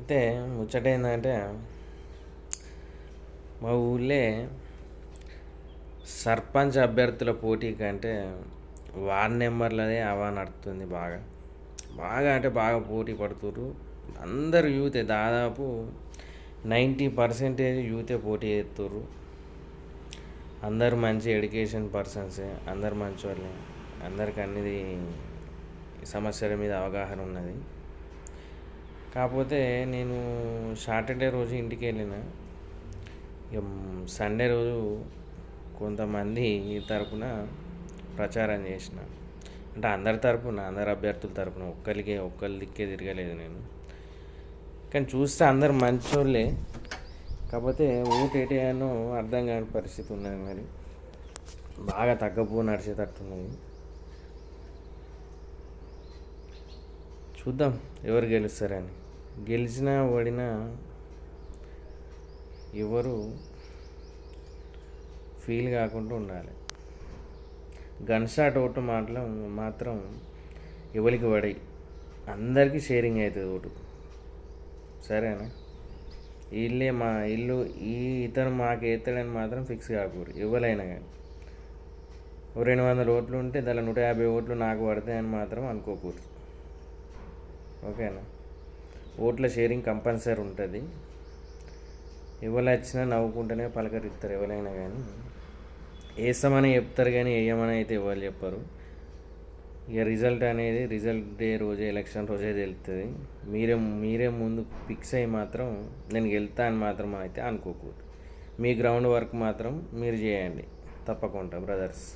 అయితే ముచ్చట ఏంటంటే మా ఊళ్ళే సర్పంచ్ అభ్యర్థుల పోటీ కంటే వార్డ్ నెంబర్లదే అవా నడుస్తుంది బాగా. బాగా అంటే బాగా పోటీ పడుతుర్రు. అందరు యూతే దాదాపు నైంటీ పర్సెంటేజ్ యూతే పోటీ చేస్తుర్రు. అందరు మంచి ఎడ్యుకేషన్ పర్సన్సే అందరు మంచి వాళ్ళే అందరికి అన్నిది సమస్యల మీద అవగాహన ఉన్నది. కాకపోతే నేను సాటర్డే రోజు ఇంటికి వెళ్ళిన. ఇక సండే రోజు కొంతమంది తరపున ప్రచారం చేసిన. అంటే అందరి తరపున అందరు అభ్యర్థుల తరపున ఒక్కరికే ఒక్కరి దిక్కే తిరగలేదు నేను. కానీ చూస్తే అందరు మంచోళ్ళే. కాకపోతే ఓటు ఎటేయానో అర్థం కాని పరిస్థితి ఉన్నది మరి. బాగా తగ్గపో నడిచేటట్టున్నది చూద్దాం ఎవరు గెలుస్తారని. గెలిచినా ఓడినా ఎవరు ఫీల్ కాకుండా ఉండాలి. గన్ షాట్ ఓటు మాటలు మాత్రం ఎవరికి పడాయి. అందరికీ షేరింగ్ అవుతుంది ఓటు. సరేనా? వీళ్ళే మా ఇల్లు ఈ ఇతను మాకు ఎత్తాడని మాత్రం ఫిక్స్ కాకూడదు ఎవరైనా కానీ. ఓ రెండు వందల ఓట్లు ఉంటే దాని నూట యాభై ఓట్లు నాకు పడతాయని మాత్రం అనుకోకూడదు. ఓకేనా? ఓట్ల షేరింగ్ కంపల్సరీ ఉంటుంది. ఎవరు వచ్చినా నవ్వుకుంటూనే పలకరిస్తారు ఎవరైనా కానీ. వేస్తామని చెప్తారు కానీ వేయమని అయితే ఎవరు చెప్పరు. ఇక రిజల్ట్ అనేది రిజల్ట్ డే రోజే ఎలక్షన్ రోజే తెలుస్తుంది మీరే మీరే ముందు ఫిక్స్ అయ్యి మాత్రం నేను గెలుతా అని మాత్రం అయితే అనుకోకూడదు. మీ గ్రౌండ్ వర్క్ మాత్రం మీరు చేయండి. తప్పకుండా బ్రదర్స్.